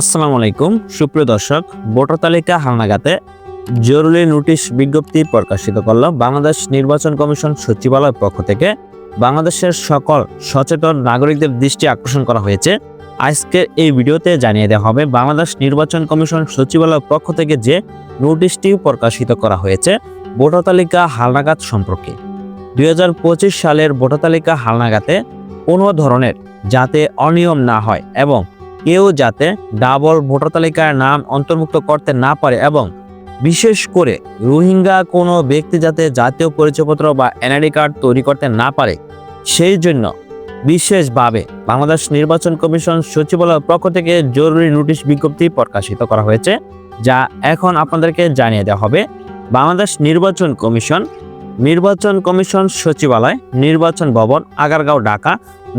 আসসালামু আলাইকুম। সুপ্রিয় দর্শক, ভোটার তালিকা হালনাগাতে জরুরি নোটিশ বিজ্ঞপ্তি প্রকাশিত করল বাংলাদেশ নির্বাচন কমিশন সচিবালয়ের পক্ষ থেকে। বাংলাদেশের সকল সচেতন নাগরিকদের দৃষ্টি আকর্ষণ করা হয়েছে। আজকের এই ভিডিওতে জানিয়ে দেওয়া হবে বাংলাদেশ নির্বাচন কমিশন সচিবালয়ের পক্ষ থেকে যে নোটিশটি প্রকাশিত করা হয়েছে ভোটার তালিকা হালনাগাদ সম্পর্কে। দু হাজার পঁচিশ সালের ভোটার তালিকা হালনাগাতে কোনো ধরনের যাতে অনিয়ম না হয় এবং কেউ যাতে ডাবল ভোটার তালিকার নাম অন্তর্ভুক্ত করতে না পারে এবং বিশেষ করে রোহিঙ্গা কোনো ব্যক্তি যাতে জাতীয় পরিচয়পত্র বা এনআইডি কার্ড তৈরি করতে না পারে, সেই জন্য বিশেষভাবে বাংলাদেশ নির্বাচন কমিশন সচিবালয়ের পক্ষ থেকে জরুরি নোটিশ বিজ্ঞপ্তি প্রকাশিত করা হয়েছে, যা এখন আপনাদেরকে জানিয়ে দেওয়া হবে। বাংলাদেশ নির্বাচন কমিশন নির্বাচন কমিশন সচিবালয়, নির্বাচন ভবন, আগারগাঁও, ঢাকা,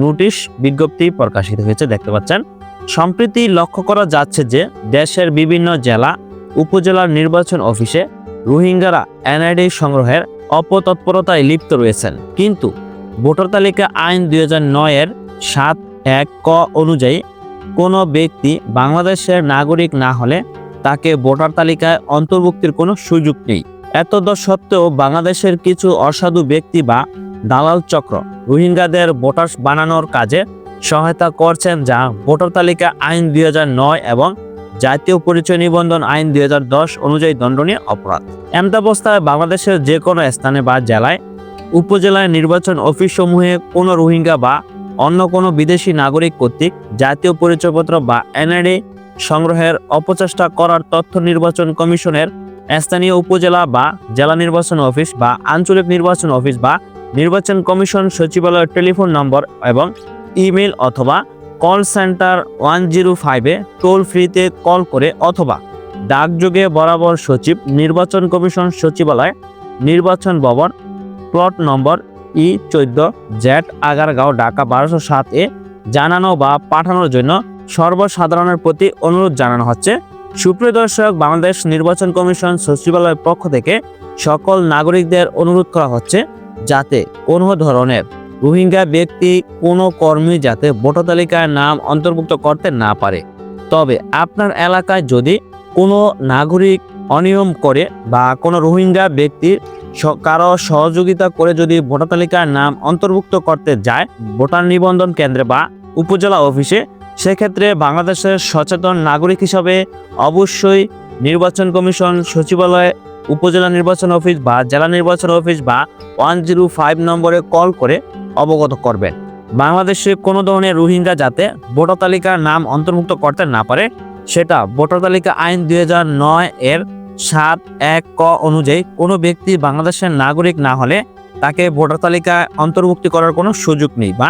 নোটিশ বিজ্ঞপ্তি প্রকাশিত হয়েছে, দেখতে পাচ্ছেন। সম্প্রতি লক্ষ্য করা যাচ্ছে যে দেশের বিভিন্ন জেলা, উপজেলার নির্বাচন অফিসে রোহিঙ্গারা এনআইডি সংগ্রহের অপতৎপরতায় লিপ্ত রয়েছেন। কিন্তু ভোটার তালিকা আইন দুই এর সাত এক ক অনুযায়ী কোনো ব্যক্তি বাংলাদেশের নাগরিক না হলে তাকে ভোটার তালিকায় অন্তর্ভুক্তির কোনো সুযোগ নেই। এতদ সত্ত্বেও বাংলাদেশের কিছু অসাধু ব্যক্তি বা দালাল চক্র রোহিঙ্গাদের ভোটার বানানোর কাজে সহায়তা করছেন যা ভোটার তালিকা আইন দু হাজার নয় এবং জাতীয় পরিচয় নিবন্ধন আইন দু হাজার দশ অনুযায়ী দণ্ডনীয় অপরাধ। এমতাবস্থায় বাংলাদেশের যে কোনো স্থানে বা জেলায়, উপজেলায় নির্বাচন অফিস সমূহে কোনো রোহিঙ্গা বা অন্য কোনো বিদেশি নাগরিক কর্তৃক জাতীয় পরিচয়পত্র বা এনআইডি সংগ্রহের অপচেষ্টা করার তথ্য নির্বাচন কমিশনের স্থানীয় উপজেলা বা জেলা নির্বাচন অফিস বা আঞ্চলিক নির্বাচন অফিস বা নির্বাচন কমিশন সচিবালয়ের টেলিফোন নম্বর এবং ইমেল অথবা কল সেন্টার ওয়ান জিরো ফাইভে টোল ফ্রিতে কল করে অথবা ডাকযোগে বরাবর সচিব, নির্বাচন কমিশন সচিবালয়, নির্বাচন ভবন, প্লট নম্বর ই চোদ্দ জেড আগারগাঁও ঢাকা বারোশো সাত এ জানানো বা পাঠানোর জন্য সর্বসাধারণের প্রতি অনুরোধ জানানো হচ্ছে। সুপ্রিয় দর্শক, বাংলাদেশ নির্বাচন কমিশন সচিবালয়ের পক্ষ থেকে সকল নাগরিকদের অনুরোধ করা হচ্ছে যাতে কোনো ধরনের রোহিঙ্গা ব্যক্তি কোনো কর্মী যাতে ভোটার তালিকায় নাম অন্তর্ভুক্ত করতে না পারে। তবে আপনার এলাকায় যদি কোনো নাগরিক অনিয়ম করে বা কোনো রোহিঙ্গা ব্যক্তি স- কারও সহযোগিতা করে যদি ভোটার তালিকার নাম অন্তর্ভুক্ত করতে যায় ভোটার নিবন্ধন কেন্দ্রে বা উপজেলা অফিসে, সেক্ষেত্রে বাংলাদেশের সচেতন নাগরিক হিসাবে অবশ্যই নির্বাচন কমিশন, সচিবালয়, উপজেলা নির্বাচন অফিস বা জেলা নির্বাচন অফিস বা ওয়ান জিরো ফাইভ নম্বরে কল করে অবগত করবেন। বাংলাদেশে কোনো ধরনের রোহিঙ্গা যাতে ভোটার তালিকার নাম অন্তর্ভুক্ত করতে না পারে, সেটা ভোটার তালিকা আইন দুই এর সাত এক ক অনুযায়ী কোনো ব্যক্তি বাংলাদেশের নাগরিক না হলে তাকে ভোটার তালিকায় অন্তর্ভুক্তি করার কোনো সুযোগ নেই বা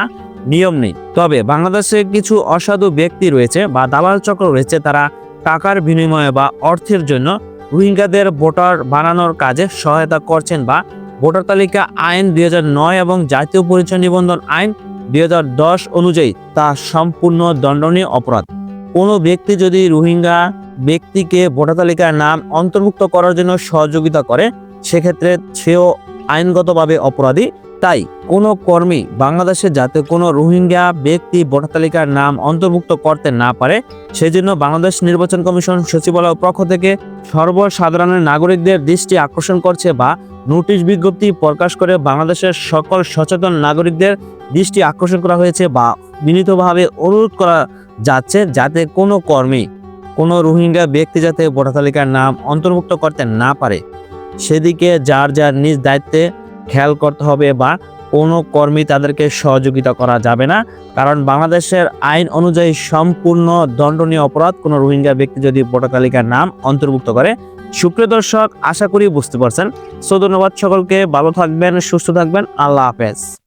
নিয়ম নেই। তবে বাংলাদেশে কিছু অসাধু ব্যক্তি রয়েছে বা দালাল চক্র রয়েছে, তারা টাকার বিনিময়ে বা অর্থের জন্য রোহিঙ্গাদের ভোটার বানানোর কাজে সহায়তা করছেন বা ভোটার তালিকা আইন দুই এবং জাতীয় পরিচয় নিবন্ধন আইন দুই হাজার দশ অনুযায়ী তা সম্পূর্ণ দণ্ডনীয় অপরাধ। কোনো ব্যক্তি যদি রোহিঙ্গা ব্যক্তিকে ভোটার তালিকার নাম অন্তর্ভুক্ত করার জন্য সহযোগিতা করে, সেক্ষেত্রে সেও আইনগতভাবে অপরাধী তাই কোনো কর্মী বাংলাদেশে যাতে কোনো রোহিঙ্গা ব্যক্তি ভোটার তালিকার নাম অন্তর্ভুক্ত করতে না পারে, সেজন্য বাংলাদেশ নির্বাচন কমিশন সচিবালয় পক্ষ থেকে সর্বসাধারণের নাগরিকদের দৃষ্টি আকর্ষণ করছে বা নোটিশ বিজ্ঞপ্তি প্রকাশ করে বাংলাদেশের সকল সচেতন নাগরিকদের দৃষ্টি আকর্ষণ করা হয়েছে বা বিনীতভাবে অনুরোধ করা যাচ্ছে যাতে কোনো কর্মী, কোনো রোহিঙ্গা ব্যক্তি যাতে ভোটার তালিকার নাম অন্তর্ভুক্ত করতে না পারে। সেদিকে যার যার নিজ দায়িত্বে খেয়াল করতে হবে বা কোনো কর্মী তাদেরকে সহযোগিতা করা যাবে না। কারণ বাংলাদেশের আইন অনুযায়ী সম্পূর্ণ দণ্ডনীয় অপরাধ কোনো রোহিঙ্গা ব্যক্তি যদি ভোটার তালিকার নাম অন্তর্ভুক্ত করে। সুপ্রিয় দর্শক, আশা করি বুঝতে পারছেন। সো ধন্যবাদ সকলকে, ভালো থাকবেন, সুস্থ থাকবেন। আল্লাহ হাফেজ।